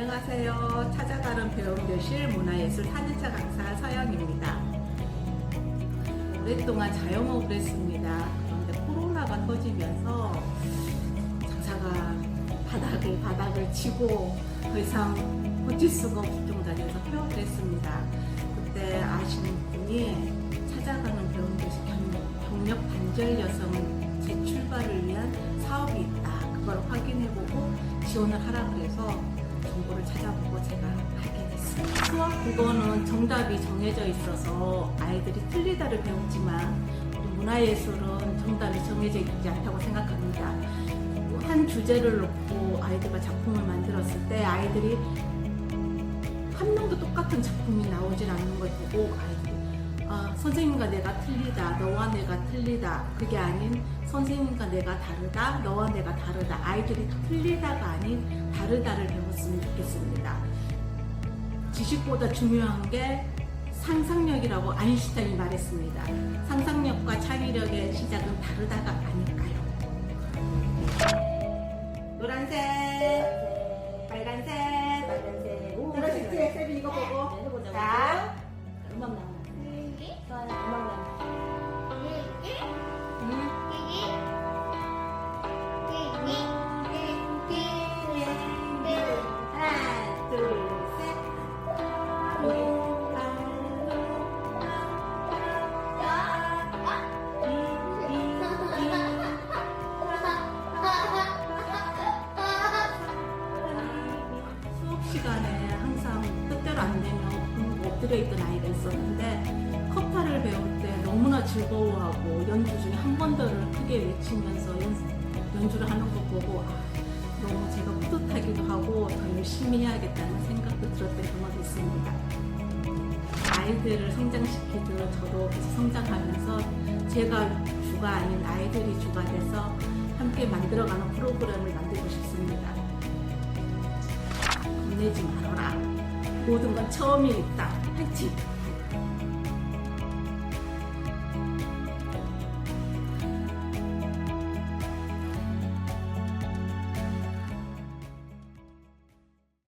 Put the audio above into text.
안녕하세요. 찾아가는 배움교실 문화예술 4년차 강사 서영입니다. 오랫동안 자영업을 했습니다. 그런데 코로나가 터지면서 장사가 바닥을 바닥을 치고 더 이상 버틸 수가 없을 정도에서 폐업을 했습니다. 그때 아시는 분이 찾아가는 배움교실 경- 경력 단절 여성 재출발을 위한 사업이 있다. 그걸 확인해보고 지원을 하라 그래서 정보를 찾아보고 제가 하게 됐습니다. 수학 국어는 정답이 정해져 있어서 아이들이 틀리다를 배우지만 문화예술은 정답이 정해져 있지 않다고 생각합니다. 한 주제를 놓고 아이들과 작품을 만들었을 때 아이들이 한 명도 똑같은 작품이 나오질 않는 걸 보고 아이들이 아, 선생님과 내가 틀리다, 너와 내가 틀리다. 그게 아닌 선생님과 내가 다르다, 너와 내가 다르다. 아이들이 틀리다가 아닌 다르다를 배웠으면 좋겠습니다. 지식보다 중요한 게 상상력이라고 아인슈타인이 말했습니다. 상상력과 창의력의 시작은 다르다가 아닐까요? 노란색, 빨간색, 빨간색. 오, 노란색 쌤이 이거 보고. 네, 해보자. 시간에 항상 뜻대로 안 되면 엎드려 있던 아이가 있었는데 커타를 배울 때 너무나 즐거워하고 연주 중에 한 번 더를 크게 외치면서 연, 연주를 하는 거 보고 아, 너무 제가 뿌듯하기도 하고 더 열심히 해야겠다는 생각도 들었던 경험이 있습니다. 아이들을 성장시키듯 저도 계속 성장하면서 제가 주가 아닌 아이들이 주가 돼서 함께 만들어가는 프로그램을 만들고 싶습니다. 겁내지 말아라. 모든 건 처음이 있다. 파이팅!